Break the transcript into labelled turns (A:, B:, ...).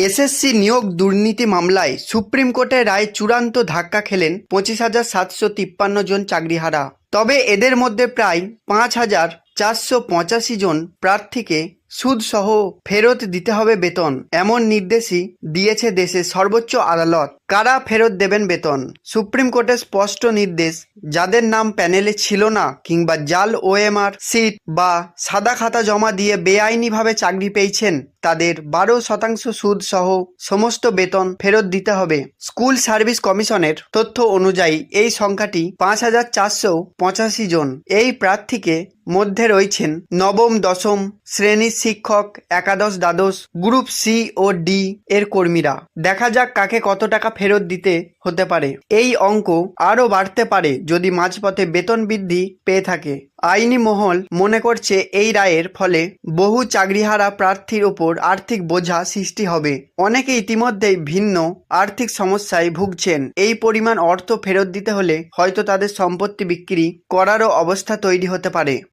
A: SSC নিয়োগ দুর্নীতি মামলায় সুপ্রিম কোর্টের রায় চূড়ান্ত ধাক্কা খেলেন পঁচিশ হাজার সাতশো তিপ্পান্ন জন চাকরিহারা। তবে এদের মধ্যে প্রায় পাঁচ হাজার চারশো পঁচাশি জন প্রার্থীকে সুদসহ ফেরত দিতে হবে বেতন, এমন নির্দেশই দিয়েছে দেশের সর্বোচ্চ আদালত। কারা ফেরত দেবেন বেতন? সুপ্রিম কোর্টের স্পষ্ট নির্দেশ, যাদের নাম প্যানেলে ছিল না, কিংবা জাল ওএমআর সিট বা সাদা খাতা জমা দিয়ে বেআইনিভাবে চাকরি পেয়েছেন, তাদের বারো শতাংশ সুদ সহ সমস্ত বেতন ফেরত দিতে হবে। স্কুল সার্ভিস কমিশনের তথ্য অনুযায়ী, এই সংখ্যাটি পাঁচ হাজার চারশো পঁচাশি জন। এই প্রার্থীকে মধ্যে রয়েছেন নবম, দশম শ্রেণির শিক্ষক, একাদশ, দ্বাদশ, গ্রুপ সি ও ডি এর কর্মীরা। দেখা যাক কাকে কত টাকা ফেরত দিতে হতে পারে। এই অঙ্ক আরও বাড়তে পারে যদি মাঝপথে বেতন বৃদ্ধি পেয়ে থাকে। আইনি মহল মনে করছে এই রায়ের ফলে বহু চাকরিহারা প্রার্থীর ওপর আর্থিক বোঝা সৃষ্টি হবে। অনেকে ইতিমধ্যেই ভিন্ন আর্থিক সমস্যায় ভুগছেন। এই পরিমাণ অর্থ ফেরত দিতে হলে হয়তো তাদের সম্পত্তি বিক্রি করারও অবস্থা তৈরি হতে পারে।